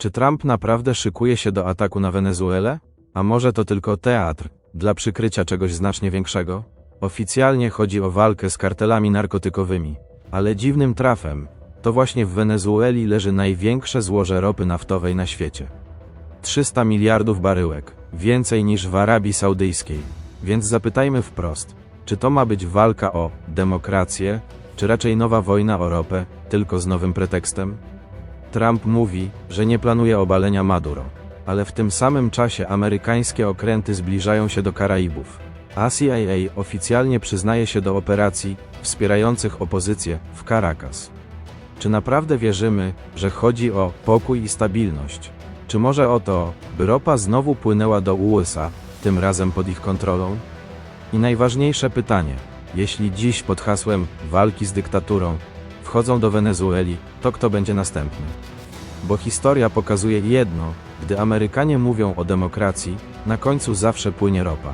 Czy Trump naprawdę szykuje się do ataku na Wenezuelę? A może to tylko teatr, dla przykrycia czegoś znacznie większego? Oficjalnie chodzi o walkę z kartelami narkotykowymi, ale dziwnym trafem, to właśnie w Wenezueli leży największe złoże ropy naftowej na świecie. 300 miliardów baryłek, więcej niż w Arabii Saudyjskiej. Więc zapytajmy wprost, czy to ma być walka o demokrację, czy raczej nowa wojna o ropę, tylko z nowym pretekstem? Trump mówi, że nie planuje obalenia Maduro, ale w tym samym czasie amerykańskie okręty zbliżają się do Karaibów, a CIA oficjalnie przyznaje się do operacji wspierających opozycję w Caracas. Czy naprawdę wierzymy, że chodzi o pokój i stabilność? Czy może o to, by ropa znowu płynęła do USA, tym razem pod ich kontrolą? I najważniejsze pytanie: jeśli dziś pod hasłem walki z dyktaturą wchodzą do Wenezueli, to kto będzie następny? Bo historia pokazuje jedno: gdy Amerykanie mówią o demokracji, na końcu zawsze płynie ropa.